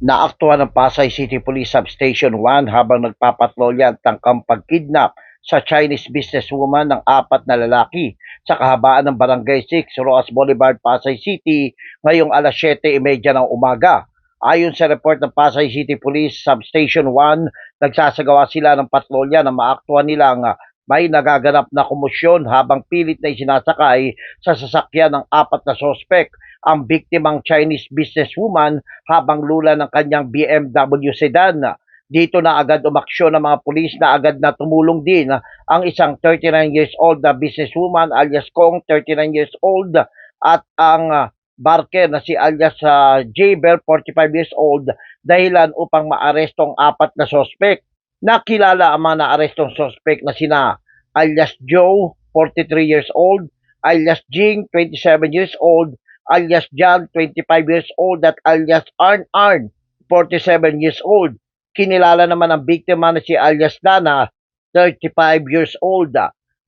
Naaktuhan ng Pasay City Police Substation 1 habang nagpapatrolya ang tangkang pagkidnap sa Chinese businesswoman ng apat na lalaki sa kahabaan ng Barangay 6, Roas Boulevard, Pasay City ngayong alas 7.30 ng umaga. Ayon sa report ng Pasay City Police Substation 1, nagsasagawa sila ng patrolya na maaktuhan nilang may nagaganap na komosyon habang pilit na isinasakay sa sasakyan ng apat na sospek ang biktimang Chinese businesswoman habang lula ng kanyang BMW sedan. Dito na agad umaksyon ng mga pulis na agad na tumulong din ang isang 39 years old na businesswoman alias Kong 39 years old at ang ah, barker na si alias uh, Jaber 45 years old dahilan upang maaresto ang apat na sospek. Nakilala ang mga naarestong sospek na sina alias Joe 43 years old, alias Jing 27 years old, alias John 25 years old at alias Arn Arn 47 years old. Kinilala naman ang biktima na si alias Dana 35 years old.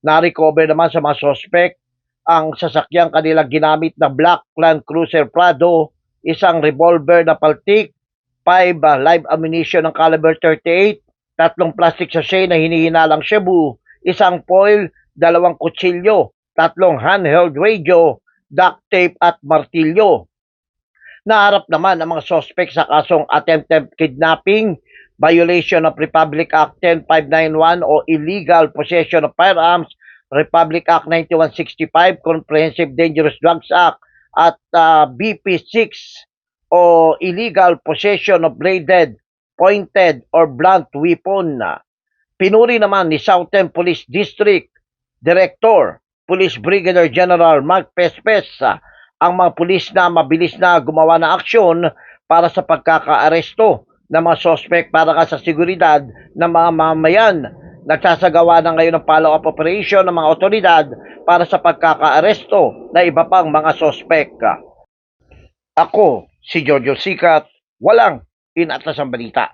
Na-recover naman sa mga suspect ang sasakyang kanilang ginamit na Black Land Cruiser Prado, isang revolver na paltik, 5 uh, live ammunition ng caliber 38, tatlong plastic sachet na hinihinalang Cebu, isang foil, dalawang kutsilyo, tatlong handheld radio, duct tape at martilyo. Naharap naman ang mga suspect sa kasong attempted kidnapping, violation of Republic Act 10591 o illegal possession of firearms, Republic Act 9165, Comprehensive Dangerous Drugs Act, at uh, BP6 o illegal possession of bladed, pointed, or blunt weapon. Pinuri naman ni Southern Police District Director, Police Brigadier General Mark Pespes ang mga pulis na mabilis na gumawa ng aksyon para sa pagkakaaresto ng mga sospek para sa seguridad ng mga mamayan. Nagsasagawa na ngayon ng follow-up operation ng mga otoridad para sa pagkakaaresto na iba pang mga sospek. Ako, si Jojo Sikat, walang inatas ang balita.